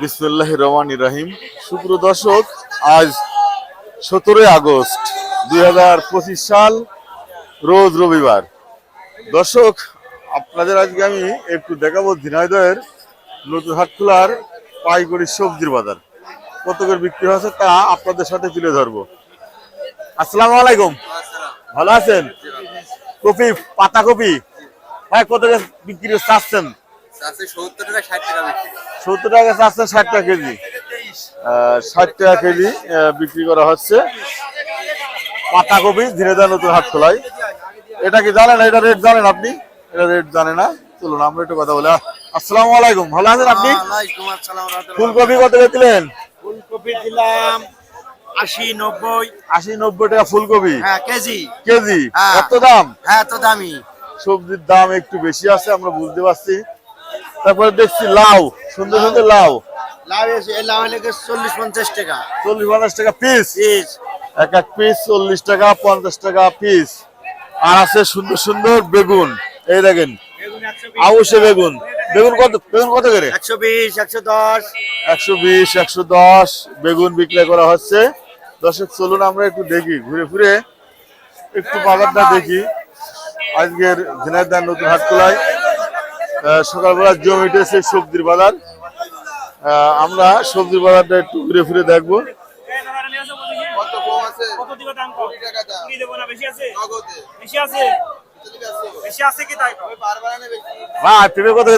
বিসমুল্লাহ রহমান রাহিম। সুপ্র দর্শক আজ সতেরোই আগস্ট দু হাজার পঁচিশ সাল রোজ রবিবার। দর্শক আপনাদের আজকে আমি একটু দেখাবো ঝিনাইদহের নতুন হাটখোলার পাইকারি সবজির বাজার। কত করে বিক্রি হয়েছে তা আপনাদের সাথে তুলে ধরবো। আসসালামু আলাইকুম। ভালো আছেন? কপি পাতা কপি হ্যাঁ কত বিক্রি চাচ্ছেন সত্তর টাকা টাকা ষাট টাকা কেজি। ষাট টাকা কেজি বিক্রি করা হচ্ছে। পাতাকপি ধীরে ধীরে নতুন হাট খোলায় এটা কি জানেন? এটা রেট জানেন আপনি? এটা রেট জানে না। চলুন আমরা একটু কথা বলি। আসসালামু আলাইকুম। ভালো আছেন আপনি। ফুলকপি কত দিলেন? ফুলকপি দিলাম আশি নব্বই। আশি নব্বই টাকা ফুলকপি। হ্যাঁ কেজি। কেজি? হ্যাঁ। কত দাম? হ্যাঁ তো দামি। সবজির দাম একটু বেশি আছে আমরা বুঝতে পারছি। তারপরে দেখছি লাউ সুন্দর সুন্দর লাউ। লাভ লেগে চল্লিশ পঞ্চাশ টাকা। চল্লিশ পঞ্চাশ টাকা পিস পিস এক এক পিস চল্লিশ টাকা পঞ্চাশ টাকা পিস আর আছে সুন্দর সুন্দর বেগুন। এই দেখেন আউশে বেগুন। বেগুন কত বেগুন কত করে? একশো বিশ একশো দশ। একশো বিশ একশো দশ বেগুন বিক্রি করা হচ্ছে। দর্শক চলুন আমরা একটু দেখি ঘুরে ফিরে একটু বাজারটা দেখি। আজকের ঝিনাইদার নতুন হাটখোলায়। আহ, সকালবেলা জমি উঠেছে সবজির বাজার। আমরা সবজির বাজারটা একটু ঘুরে ফিরে দেখব।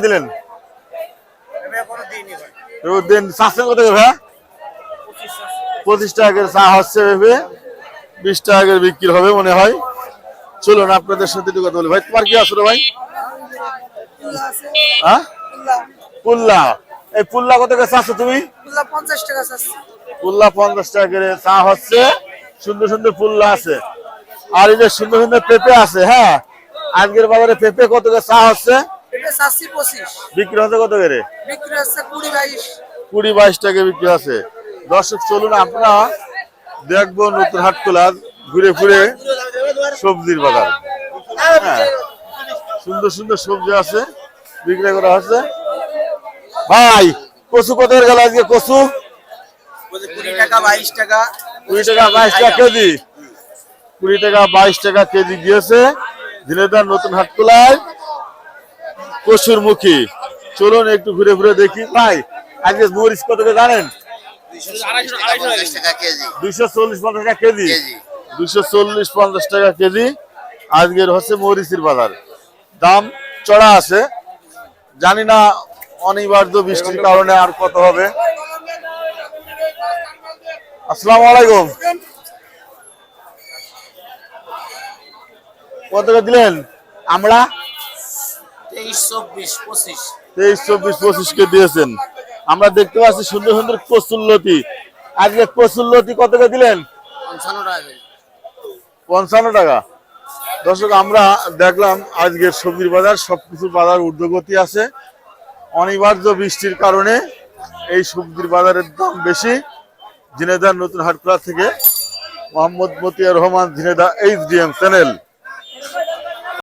দিলেন? পঁচিশ ভেবে বিশ টাকা করে বিক্রি হবে মনে হয়। চলুন, আপনাদের সাথে একটু কথা বলি। ভাই, তোমার কি আসলো ভাই? হ্যাঁ পুল্লা এই পুল্লা কত করে চাচ্ছ তুমি? পুল্লা পঞ্চাশ টাকা করে চা হচ্ছে। সুন্দর সুন্দর পুল্লা আছে। আর এই যে সুন্দর সুন্দর পেঁপে আছে হ্যাঁ? আজকের বাজারে পেঁপে কত করে চা হচ্ছে? বিক্রি হচ্ছে কত করে? কুড়ি বাইশ। টাকা বিক্রি আছে দর্শক চলুন আপনারা দেখব নতুন হাট ঘুরে ঘুরে সবজির বাজার। হ্যাঁ। সুন্দর সুন্দর সবজি আছে বিক্রি করা হচ্ছে। ভাই কচু কত গেল আজকে কচু? কুড়ি টাকা বাইশ টাকা। কুড়ি টাকা বাইশ টাকা কেজি। কুড়ি টাকা বাইশ টাকা কেজি গিয়েছে দিনেদার নতুন হাট খোলায়। কচুর মুখী। চলুন একটু ঘুরে ঘুরে দেখি। ভাই আজকে মরিচ কত জানেন? দুইশো চল্লিশ পঞ্চাশ টাকা কেজি। দুইশো চল্লিশ পঞ্চাশ টাকা কেজি। আজকের হচ্ছে মরিচের বাজার। দাম চড়া আছে। জানি না অনিবার্য বৃষ্টির কারণে আর কত হবে। আসসালামু আলাইকুম। কত দিলেন? আমরা? তেইশ চব্বিশ পঁচিশ। তেইশ চব্বিশ দিয়েছেন। আমরা দেখতে পাচ্ছি সুন্দর সুন্দর কচুল্লতি আজকে কচুল্লতি কত করে দিলেন? পঞ্চান্ন টাকা পঞ্চান্ন টাকা। দর্শক, আমরা দেখলাম আজকের সবজির বাজার, সবকিছুর বাজার ঊর্ধ্বগতি আছে। অনিবার্য বৃষ্টির কারণে এই সবজির বাজারের দাম বেশি। ঝিনেদার নতুন হাটকুলা থেকে Mohammad Motia Rahman Jhenaidah H DM channel.